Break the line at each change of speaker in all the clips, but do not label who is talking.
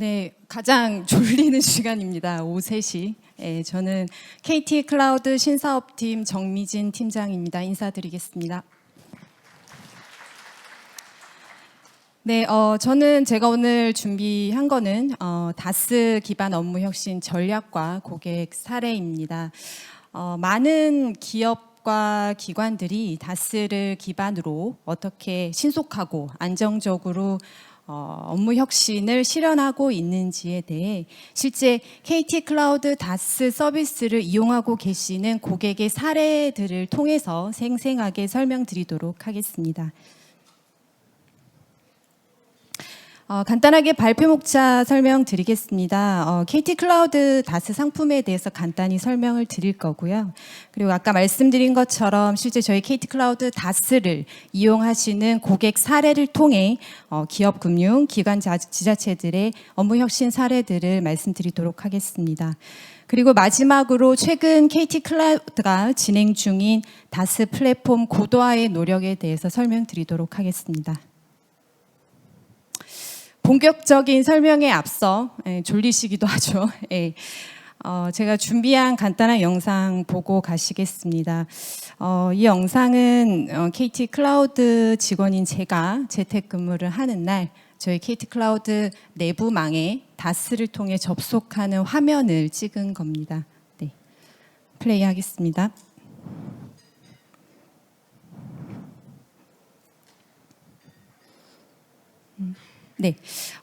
네, 가장 졸리는 시간입니다. 오후 3시. 예, 저는 KT 클라우드 신사업팀 정미진 팀장입니다. 인사드리겠습니다. 네, 어, 저는 제가 오늘 준비한 거는 어, 다스 기반 업무 혁신 전략과 고객 사례입니다. 어, 많은 기업 과 기관들이 다스를 기반으로 어떻게 신속하고 안정적으로 어, 업무 혁신을 실현하고 있는지에 대해 실제 KT 클라우드 다스 서비스를 이용하고 계시는 고객의 사례들을 통해서 생생하게 설명드리도록 하겠습니다. 어, 간단하게 발표 목차 설명드리겠습니다. 어, KT 클라우드 다스 상품에 대해서 간단히 설명을 드릴 거고요. 그리고 아까 말씀드린 것처럼 실제 저희 KT 클라우드 다스를 이용하시는 고객 사례를 통해 어, 기업 금융, 기관 자- 지자체들의 업무 혁신 사례들을 말씀드리도록 하겠습니다. 그리고 마지막으로 최근 KT 클라우드가 진행 중인 다스 플랫폼 고도화의 노력에 대해서 설명드리도록 하겠습니다. 본격적인 설명에 앞서 예, 졸리시기도 하죠. 예. 어, 제가 준비한 간단한 영상 보고 가시겠습니다. 어, 이 영상은 어, KT 클라우드 직원인 제가 재택근무를 하는 날 저희 KT 클라우드 내부망에 다스를 통해 접속하는 화면을 찍은 겁니다. 네. 플레이하겠습니다. 네,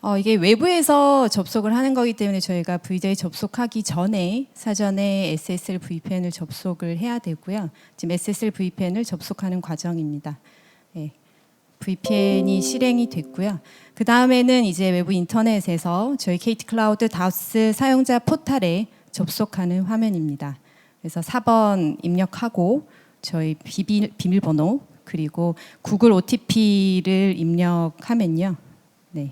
어, 이게 외부에서 접속을 하는 거기 때문에 저희가 VJ에 접속하기 전에 사전에 SSL VPN을 접속을 해야 되고요. 지금 SSL VPN을 접속하는 과정입니다. 네, VPN이 실행이 됐고요. 그 다음에는 이제 외부 인터넷에서 저희 KT 클라우드 다우스 사용자 포탈에 접속하는 화면입니다. 그래서 4번 입력하고 저희 비밀, 비밀번호 그리고 구글 OTP를 입력하면요. 네.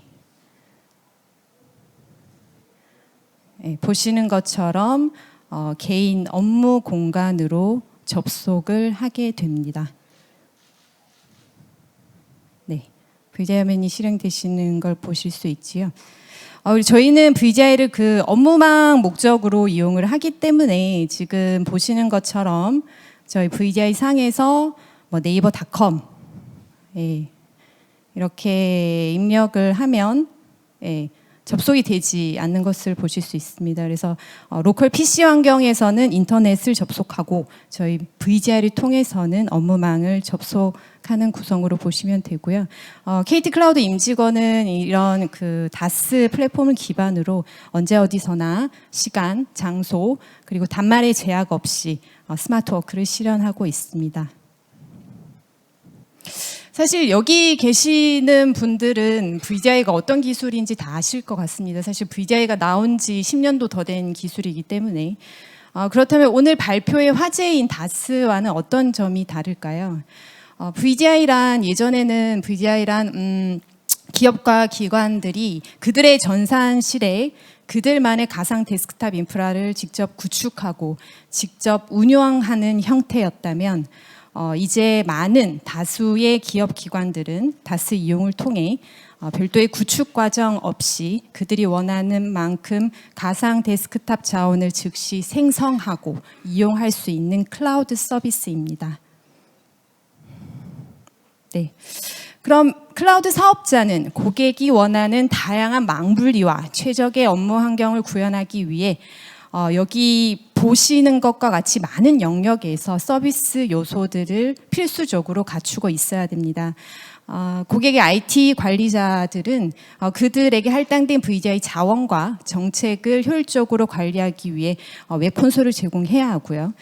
네, 보시는 것처럼 어, 개인 업무 공간으로 접속을 하게 됩니다. 네, VJ 화면이 실행되시는 걸 보실 수 있지요. 어, 저희는 VJ를 그 업무망 목적으로 이용을 하기 때문에 지금 보시는 것처럼 저희 VJ 상에서 뭐 네이버 닷컴 예, 이렇게 입력을 하면 예, 접속이 되지 않는 것을 보실 수 있습니다. 그래서 어, 로컬 PC 환경에서는 인터넷을 접속하고 저희 VGR을 통해서는 업무망을 접속하는 구성으로 보시면 되고요. 어, KT 클라우드 임직원은 이런 그 다스 플랫폼을 기반으로 언제 어디서나 시간, 장소 그리고 단말의 제약 없이 어, 스마트 워크를 실현하고 있습니다. 사실 여기 계시는 분들은 VGI가 어떤 기술인지 다 아실 것 같습니다. 사실 VGI가 나온 지 10년도 더 된 기술이기 때문에. 어, 그렇다면 오늘 발표의 화제인 다스와는 어떤 점이 다를까요? 어, VGI란 예전에는 VGI란 음, 기업과 기관들이 그들의 전산실에 그들만의 가상 데스크탑 인프라를 직접 구축하고 직접 운영하는 형태였다면 어, 이제 많은 다수의 기업 기관들은 다스 이용을 통해 어, 별도의 구축 과정 없이 그들이 원하는 만큼 가상 데스크탑 자원을 즉시 생성하고 이용할 수 있는 클라우드 서비스입니다. 네. 그럼 클라우드 사업자는 고객이 원하는 다양한 망분리와 최적의 업무 환경을 구현하기 위해 어, 여기 보시는 것과 같이 많은 영역에서 서비스 요소들을 필수적으로 갖추고 있어야 됩니다. 어, 고객의 IT 관리자들은 어, 그들에게 할당된 VGI 자원과 정책을 효율적으로 관리하기 위해 어, 웹 콘솔을 제공해야 하고요.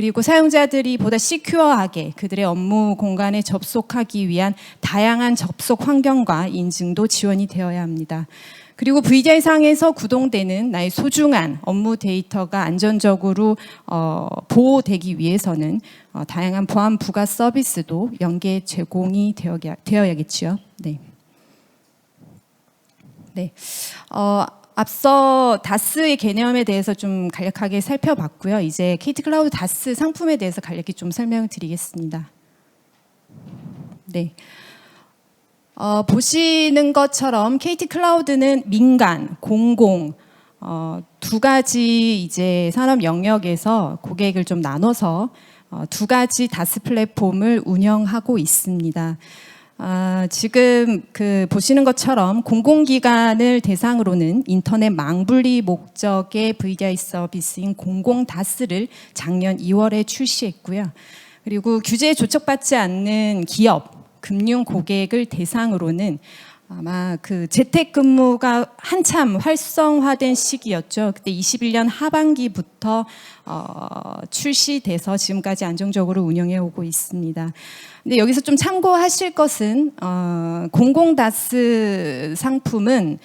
그리고 사용자들이 보다 시큐어하게 그들의 업무 공간에 접속하기 위한 다양한 접속 환경과 인증도 지원이 되어야 합니다. 그리고 VJ 상에서 구동되는 나의 소중한 업무 데이터가 안전적으로 어, 보호되기 위해서는 어, 다양한 보안 부가 서비스도 연계 제공이 되어야, 되어야겠지요. 네. 네. 어, 앞서 다스의 개념에 대해서 좀 간략하게 살펴봤고요. 이제 KT 클라우드 다스 상품에 대해서 간략히 좀 설명을 드리겠습니다. 네. 어, 보시는 것처럼 KT 클라우드는 민간, 공공 어, 두 가지 이제 산업 영역에서 고객을 좀 나눠서 어, 두 가지 다스 플랫폼을 운영하고 있습니다. 아, 지금 그 보시는 것처럼 공공기관을 대상으로는 인터넷 망분리 목적의 VDI 서비스인 공공 다스를 작년 2월에 출시했고요. 그리고 규제에 조촉받지 않는 기업, 금융 고객을 대상으로는 아마 그 재택근무가 한참 활성화된 시기였죠. 그때 21년 하반기부터 어, 출시돼서 지금까지 안정적으로 운영해 오고 있습니다. 근데 여기서 좀 참고하실 것은 어, 공공다스 상품은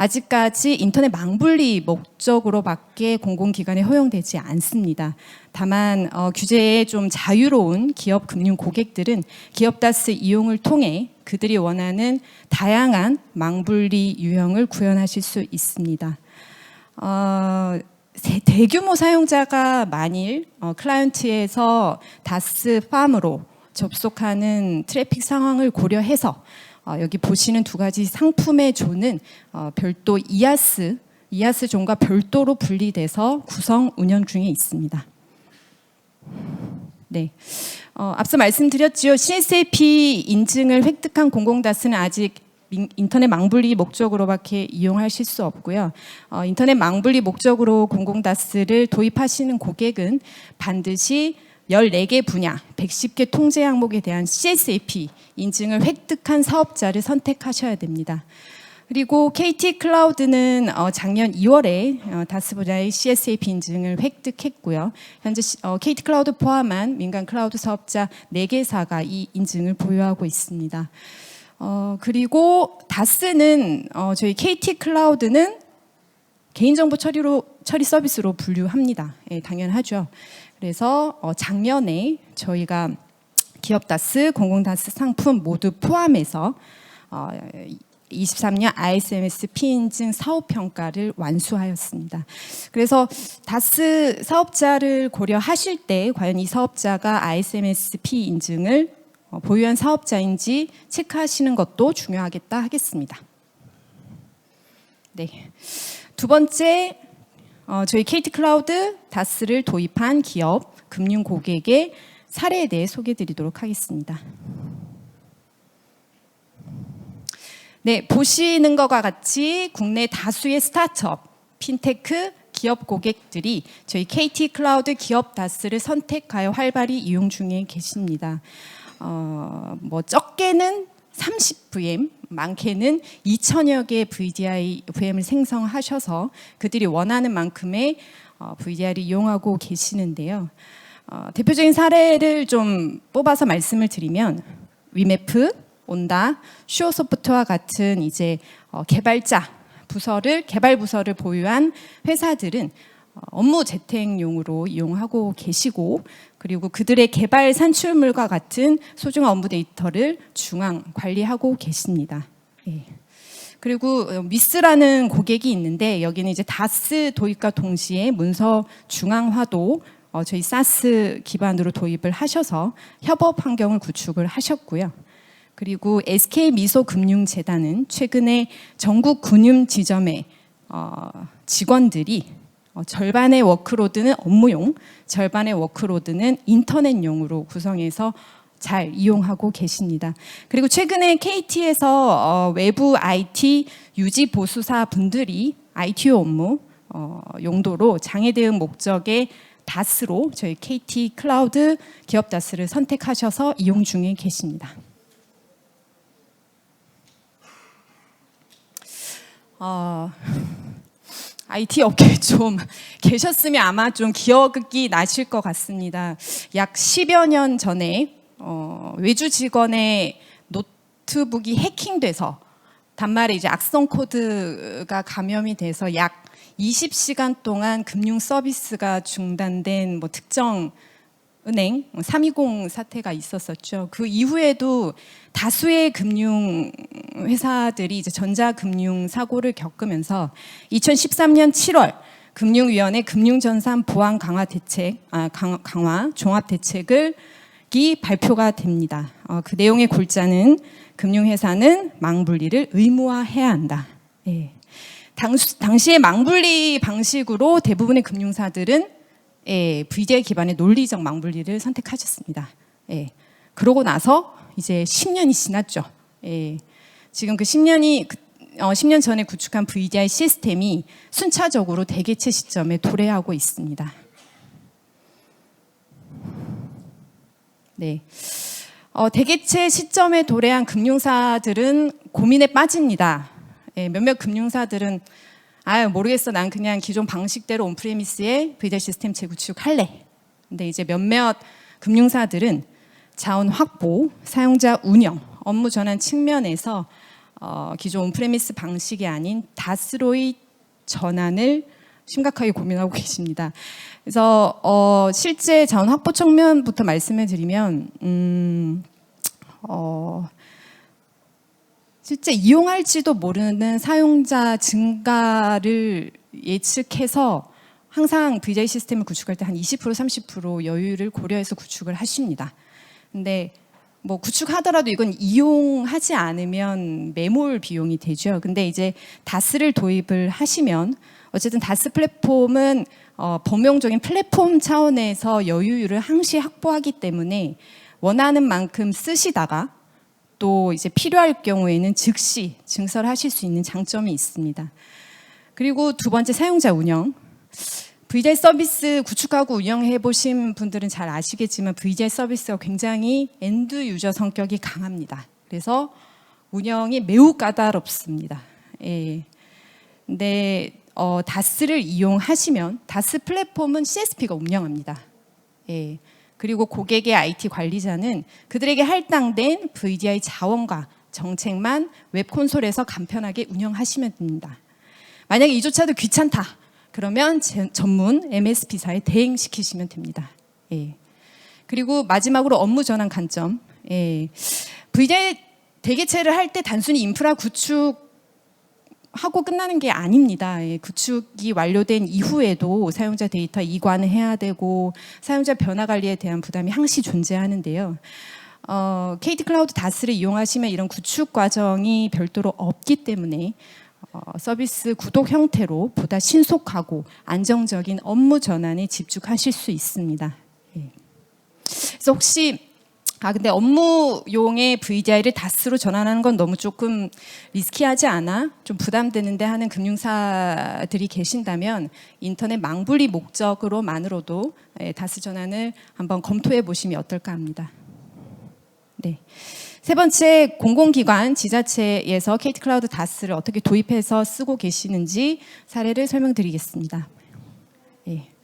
아직까지 인터넷 망분리 목적으로밖에 공공기관에 허용되지 않습니다. 다만 어, 규제에 좀 자유로운 기업 금융 고객들은 기업다스 이용을 통해 그들이 원하는 다양한 망분리 유형을 구현하실 수 있습니다. 어, 대- 대규모 사용자가 만일 어, 클라이언트에서 다스 팜으로 접속하는 트래픽 상황을 고려해서 어, 여기 보시는 두 가지 상품의 존은 어, 별도 이아스 이아스 존과 별도로 분리돼서 구성 운영 중에 있습니다. 네. 어, 앞서 말씀드렸지요. CSAP 인증을 획득한 공공다스는 아직 민- 인터넷 망분리 목적으로밖에 이용하실 수 없고요. 어, 인터넷 망분리 목적으로 공공다스를 도입하시는 고객은 반드시 14개 분야, 110개 통제 항목에 대한 CSAP 인증을 획득한 사업자를 선택하셔야 됩니다. 그리고 KT 클라우드는 어, 작년 2월에 어, 다스 분야의 CSAP 인증을 획득했고요. 현재 시- 어, KT 클라우드 포함한 민간 클라우드 사업자 4개사가 이 인증을 보유하고 있습니다. 어, 그리고 다스는 어, 저희 KT 클라우드는 개인정보 처리로 처리 서비스로 분류합니다. 예, 당연하죠. 그래서 어, 작년에 저희가 기업 다스, 공공 다스 상품 모두 포함해서 어, 23년 ISMS 피인증 사업 평가를 완수하였습니다. 그래서 다스 사업자를 고려하실 때 과연 이 사업자가 ISMS 피 인증을 어, 보유한 사업자인지 체크하시는 것도 중요하겠다 하겠습니다. 네. 두 번째 어, 저희 KT 클라우드 다스를 도입한 기업 금융 고객의 사례에 대해 소개드리도록 하겠습니다. 네, 보시는 것과 같이 국내 다수의 스타트업, 핀테크, 기업 고객들이 저희 KT 클라우드 기업 다스를 선택하여 활발히 이용 중에 계십니다. 어, 뭐 적게는 30VM, 많게는 2천여 개의 VDI, VM을 생성하셔서 그들이 원하는 만큼의 어, VDI를 이용하고 계시는데요. 어, 대표적인 사례를 좀 뽑아서 말씀을 드리면 위메프, 온다, 슈어 소프트와 같은 이제 어, 개발자 부서를 개발 부서를 보유한 회사들은 어, 업무 재택용으로 이용하고 계시고 그리고 그들의 개발 산출물과 같은 소중한 업무 데이터를 중앙 관리하고 계십니다. 예. 그리고 어, 미스라는 고객이 있는데 여기는 이제 다스 도입과 동시에 문서 중앙화도 어, 저희 사스 기반으로 도입을 하셔서 협업 환경을 구축을 하셨고요. 그리고 SK 미소 금융재단은 최근에 전국 군융 지점의 어, 직원들이 어, 절반의 워크로드는 업무용, 절반의 워크로드는 인터넷용으로 구성해서 잘 이용하고 계십니다. 그리고 최근에 KT에서 어, 외부 IT 유지 보수사 분들이 ITO 업무 어, 용도로 장애 대응 목적의 다스로 저희 KT 클라우드 기업 다스를 선택하셔서 이용 중에 계십니다. 어, IT 업계에 좀 계셨으면 아마 좀 기억이 나실 것 같습니다. 약 10여 년 전에 어, 외주 직원의 노트북이 해킹돼서 단말에 이제 악성 코드가 감염이 돼서 약 20시간 동안 금융 서비스가 중단된 뭐 특정 은행 320 사태가 있었었죠. 그 이후에도 다수의 금융 회사들이 이제 전자 금융 사고를 겪으면서 2013년 7월 금융위원회 금융전산 보안 강화 대책, 아, 강, 강화 종합 대책을 발표가 됩니다. 어, 그 내용의 골자는 금융회사는 망분리를 의무화해야 한다. 예. 당, 당시의 망분리 방식으로 대부분의 금융사들은 예, VJ 기반의 논리적 망분리를 선택하셨습니다. 예. 그러고 나서 이제 10년이 지났죠. 예. 지금 그 10년이 어, 10년 전에 구축한 VDI 시스템이 순차적으로 대개체 시점에 도래하고 있습니다. 네. 어, 대개체 시점에 도래한 금융사들은 고민에 빠집니다. 예, 몇몇 금융사들은 아 모르겠어 난 그냥 기존 방식대로 온프레미스에 VDI 시스템 재구축할래. 근데 이제 몇몇 금융사들은 자원 확보, 사용자 운영, 업무 전환 측면에서 어, 기존 온프레미스 방식이 아닌 다스로의 전환을 심각하게 고민하고 계십니다. 그래서 어, 실제 자원 확보 측면부터 말씀을 드리면 음, 어, 실제 이용할지도 모르는 사용자 증가를 예측해서 항상 VJ 시스템을 구축할 때 한 20% 30% 여유를 고려해서 구축을 하십니다. 근데 뭐 구축하더라도 이건 이용하지 않으면 매몰 비용이 되죠. 근데 이제 다스를 도입을 하시면 어쨌든 다스 플랫폼은 어, 범용적인 플랫폼 차원에서 여유율을 항시 확보하기 때문에 원하는 만큼 쓰시다가 또 이제 필요할 경우에는 즉시 증설하실 수 있는 장점이 있습니다. 그리고 두 번째 사용자 운영. VJ 서비스 구축하고 운영해 보신 분들은 잘 아시겠지만 VJ 서비스가 굉장히 엔드 유저 성격이 강합니다. 그래서 운영이 매우 까다롭습니다. 예. 근데 어, 다스를 이용하시면 다스 플랫폼은 CSP가 운영합니다. 예. 그리고 고객의 IT 관리자는 그들에게 할당된 VDI 자원과 정책만 웹 콘솔에서 간편하게 운영하시면 됩니다. 만약에 이조차도 귀찮다. 그러면 제, 전문 MSP사에 대행시키시면 됩니다. 예. 그리고 마지막으로 업무 전환 관점. 예. VDI 대개체를 할 때 단순히 인프라 구축 하고 끝나는 게 아닙니다. 예, 구축이 완료된 이후에도 사용자 데이터 이관을 해야 되고 사용자 변화 관리에 대한 부담이 항시 존재하는데요. 어, KT 클라우드 다스를 이용하시면 이런 구축 과정이 별도로 없기 때문에 어, 서비스 구독 형태로 보다 신속하고 안정적인 업무 전환에 집중하실 수 있습니다. 예. 그래서 혹시 아 근데 업무용의 VDI를 다스로 전환하는 건 너무 조금 리스키하지 않아? 좀 부담되는데 하는 금융사들이 계신다면 인터넷 망분리 목적으로만으로도 예, 다스 전환을 한번 검토해 보시면 어떨까 합니다. 네. 세 번째 공공기관 지자체에서 KT 클라우드 다스를 어떻게 도입해서 쓰고 계시는지 사례를 설명드리겠습니다. 예.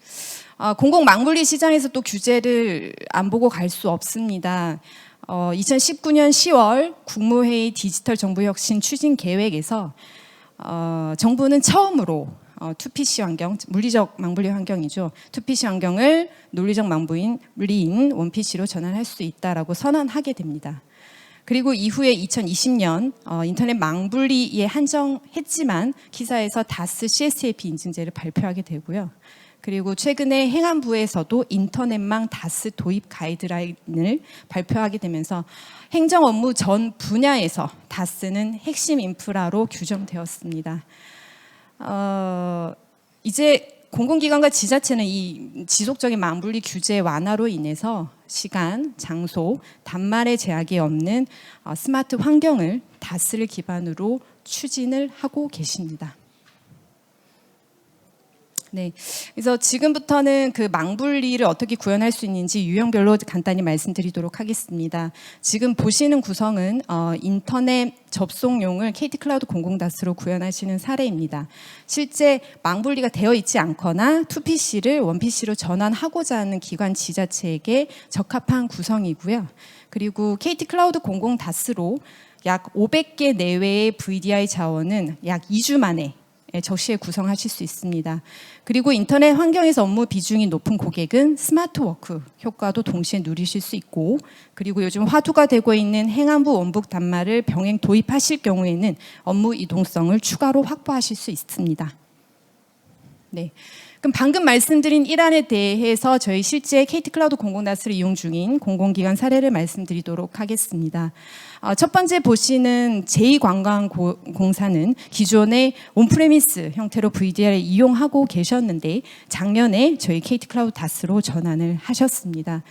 어, 공공 망물리 시장에서 또 규제를 안 보고 갈 수 없습니다. 어, 2019년 10월 국무회의 디지털 정부 혁신 추진 계획에서 어, 정부는 처음으로 어, 2PC 환경, 물리적 망분리 환경이죠. 2PC 환경을 논리적 망부인 물리인 원PC로 전환할 수 있다라고 선언하게 됩니다. 그리고 이후에 2020년 어, 인터넷 망분리에 한정했지만 기사에서 다스 CSAP 인증제를 발표하게 되고요. 그리고 최근에 행안부에서도 인터넷망 다스 도입 가이드라인을 발표하게 되면서 행정 업무 전 분야에서 다스는 핵심 인프라로 규정되었습니다. 어, 이제 공공기관과 지자체는 이 지속적인 망분리 규제 완화로 인해서 시간, 장소, 단말의 제약이 없는 어, 스마트 환경을 다스를 기반으로 추진을 하고 계십니다. 네. 그래서 지금부터는 그 망분리를 어떻게 구현할 수 있는지 유형별로 간단히 말씀드리도록 하겠습니다. 지금 보시는 구성은 어, 인터넷 접속용을 KT 클라우드 공공다스로 구현하시는 사례입니다. 실제 망분리가 되어 있지 않거나 2PC를 1PC로 전환하고자 하는 기관 지자체에게 적합한 구성이고요. 그리고 KT 클라우드 공공다스로 약 500개 내외의 VDI 자원은 약 2주 만에 예, 적시에 구성하실 수 있습니다. 그리고 인터넷 환경에서 업무 비중이 높은 고객은 스마트워크 효과도 동시에 누리실 수 있고 그리고 요즘 화두가 되고 있는 행안부 원북 단말을 병행 도입하실 경우에는 업무 이동성을 추가로 확보하실 수 있습니다. 네. 그럼 방금 말씀드린 일환에 대해서 저희 실제 KT 클라우드 공공다스를 이용 중인 공공기관 사례를 말씀드리도록 하겠습니다. 어, 첫 번째 보시는 제2관광공사는 기존의 온프레미스 형태로 VDR을 이용하고 계셨는데 작년에 저희 KT 클라우드 다스로 전환을 하셨습니다.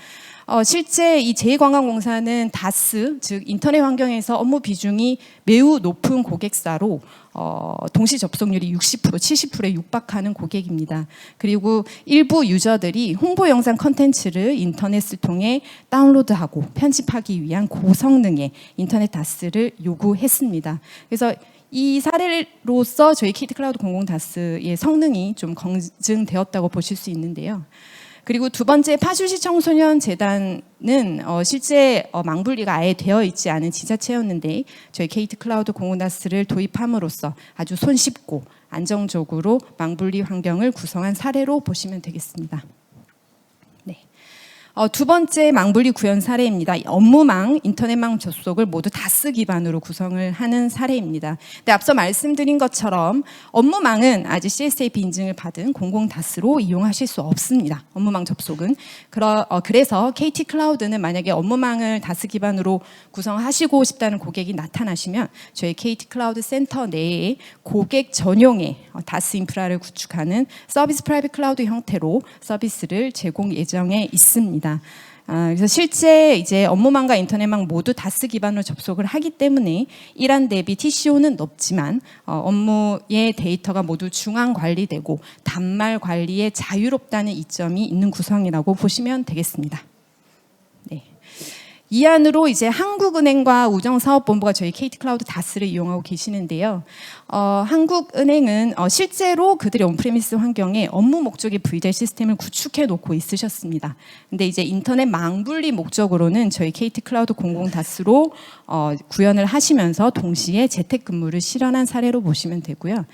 어, 실제 이 제2관광공사는 다스, 즉 인터넷 환경에서 업무 비중이 매우 높은 고객사로 어, 동시 접속률이 60%, 70%에 육박하는 고객입니다. 그리고 일부 유저들이 홍보 영상 컨텐츠를 인터넷을 통해 다운로드하고 편집하기 위한 고성능의 인터넷 다스를 요구했습니다. 그래서 이 사례로서 저희 키트 클라우드 공공 다스의 성능이 좀 검증되었다고 보실 수 있는데요. 그리고 두 번째 파주시 청소년 재단은 어, 실제 어, 망분리가 아예 되어 있지 않은 지자체였는데 저희 케이트 클라우드 공원다스를 도입함으로써 아주 손쉽고 안정적으로 망분리 환경을 구성한 사례로 보시면 되겠습니다. 네. 어, 두 번째 망분리 구현 사례입니다. 업무망, 인터넷망 접속을 모두 다스 기반으로 구성을 하는 사례입니다. 근데 앞서 말씀드린 것처럼 업무망은 아직 CSAP 인증을 받은 공공 다스로 이용하실 수 없습니다. 업무망 접속은. 그러, 어, 그래서 KT 클라우드는 만약에 업무망을 다스 기반으로 구성하시고 싶다는 고객이 나타나시면 저희 KT 클라우드 센터 내에 고객 전용의 어, 다스 인프라를 구축하는 서비스 프라이빗 클라우드 형태로 서비스를 제공 예정에 있습니다. 아, 그래서 실제 이제 업무망과 인터넷망 모두 다스 기반으로 접속을 하기 때문에 일한 대비 TCO는 높지만 어, 업무의 데이터가 모두 중앙 관리되고 단말 관리에 자유롭다는 이점이 있는 구성이라고 보시면 되겠습니다. 네. 이 안으로 이제 한국은행과 우정사업본부가 저희 KT 클라우드 다스를 이용하고 계시는데요. 어, 한국은행은 어, 실제로 그들의 온프레미스 환경에 업무 목적의 VDI 시스템을 구축해 놓고 있으셨습니다. 근데 이제 인터넷 망분리 목적으로는 저희 KT 클라우드 공공 다스로 어, 구현을 하시면서 동시에 재택근무를 실현한 사례로 보시면 되고요.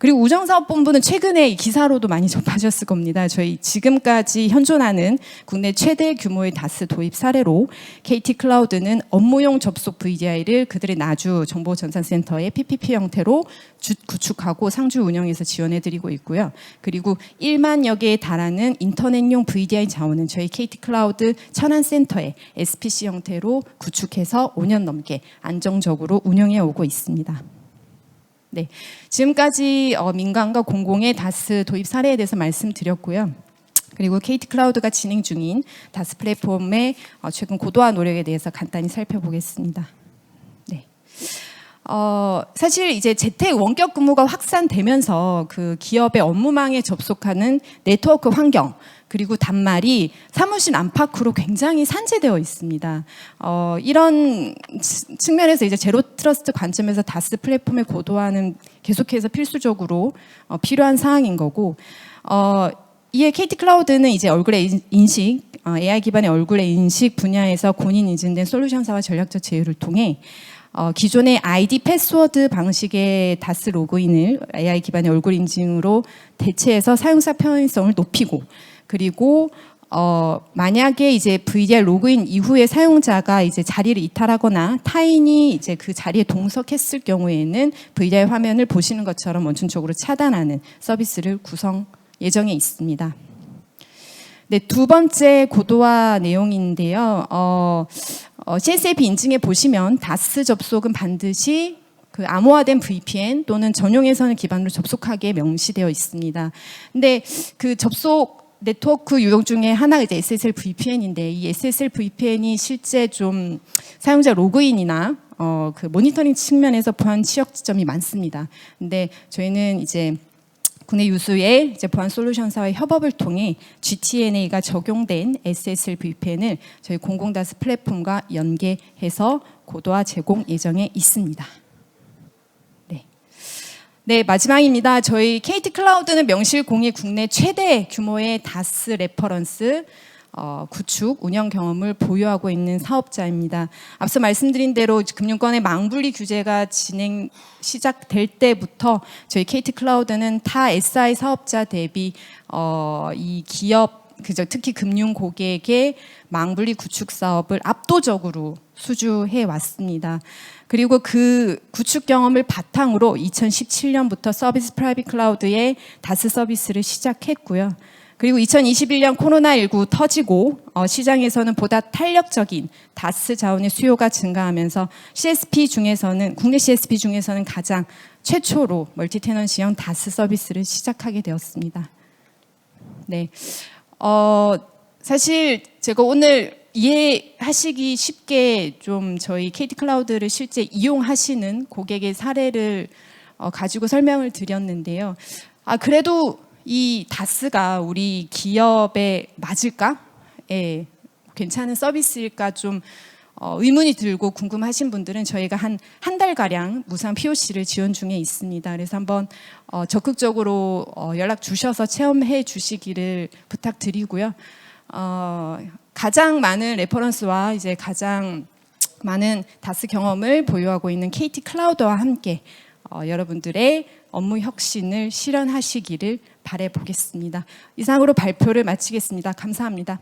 그리고 우정사업본부는 최근에 기사로도 많이 접하셨을 겁니다. 저희 지금까지 현존하는 국내 최대 규모의 다스 도입 사례로 KT 클라우드는 업무용 접속 VDI를 그들의 나주 정보전산센터의 PPP 형태로 주, 구축하고 상주 운영해서 지원해드리고 있고요. 그리고 1만여 개에 달하는 인터넷용 VDI 자원은 저희 KT 클라우드 천안센터의 SPC 형태로 구축해서 5년 넘게 안정적으로 운영해 오고 있습니다. 네, 지금까지 어, 민간과 공공의 다스 도입 사례에 대해서 말씀드렸고요. 그리고 KT 클라우드가 진행 중인 다스 플랫폼의 어, 최근 고도화 노력에 대해서 간단히 살펴보겠습니다. 네. 어, 사실 이제 재택 원격 근무가 확산되면서 그 기업의 업무망에 접속하는 네트워크 환경 그리고 단말이 사무실 안팎으로 굉장히 산재되어 있습니다. 어, 이런 측면에서 이제 제로 트러스트 관점에서 다스 플랫폼의 고도화는 계속해서 필수적으로 어, 필요한 사항인 거고 어, 이에 KT 클라우드는 이제 얼굴의 인식 어, AI 기반의 얼굴의 인식 분야에서 본인 인증된 솔루션사와 전략적 제휴를 통해 어, 기존의 아이디 패스워드 방식의 다스 로그인을 AI 기반의 얼굴 인증으로 대체해서 사용자 편의성을 높이고 그리고 어, 만약에 이제 VDR 로그인 이후에 사용자가 이제 자리를 이탈하거나 타인이 이제 그 자리에 동석했을 경우에는 VDR 화면을 보시는 것처럼 원천적으로 차단하는 서비스를 구성 예정에 있습니다. 네, 두 번째 고도화 내용인데요. 어, 어, CSAP 인증에 보시면 다스 접속은 반드시 그 암호화된 VPN 또는 전용 회선을 기반으로 접속하게 명시되어 있습니다. 근데 그 접속 네트워크 유형 중에 하나가 이제 SSL VPN인데 이 SSL VPN이 실제 좀 사용자 로그인이나 어, 그 모니터링 측면에서 보안 취약 지점이 많습니다. 근데 저희는 이제 국내 유수의 이제 보안 솔루션사와의 협업을 통해 GTNA가 적용된 SSL VPN을 저희 공공다스 플랫폼과 연계해서 고도화 제공 예정에 있습니다. 네, 마지막입니다. 저희 KT 클라우드는 명실 공히 국내 최대 규모의 다스 레퍼런스 어, 구축, 운영 경험을 보유하고 있는 사업자입니다. 앞서 말씀드린 대로 금융권의 망분리 규제가 진행 시작될 때부터 저희 KT 클라우드는 타 SI 사업자 대비 어, 이 기업 그저 특히 금융 고객의 망분리 구축 사업을 압도적으로 수주해 왔습니다. 그리고 그 구축 경험을 바탕으로 2017년부터 서비스 프라이빗 클라우드의 다스 서비스를 시작했고요. 그리고 2021년 코로나19 터지고 어, 시장에서는 보다 탄력적인 다스 자원의 수요가 증가하면서 CSP 중에서는 국내 CSP 중에서는 가장 최초로 멀티 테넌시형 다스 서비스를 시작하게 되었습니다. 네, 어, 사실 제가 오늘 이해하시기 쉽게 좀 저희 KT 클라우드를 실제 이용하시는 고객의 사례를 어, 가지고 설명을 드렸는데요. 아 그래도 이 다스가 우리 기업에 맞을까? 예, 괜찮은 서비스일까 좀 어, 의문이 들고 궁금하신 분들은 저희가 한 한 달 가량 무상 POC를 지원 중에 있습니다. 그래서 한번 어, 적극적으로 어, 연락 주셔서 체험해 주시기를 부탁드리고요. 어, 가장 많은 레퍼런스와 이제 가장 많은 다스 경험을 보유하고 있는 KT 클라우드와 함께 어, 여러분들의 업무 혁신을 실현하시기를 바래 보겠습니다. 이상으로 발표를 마치겠습니다. 감사합니다.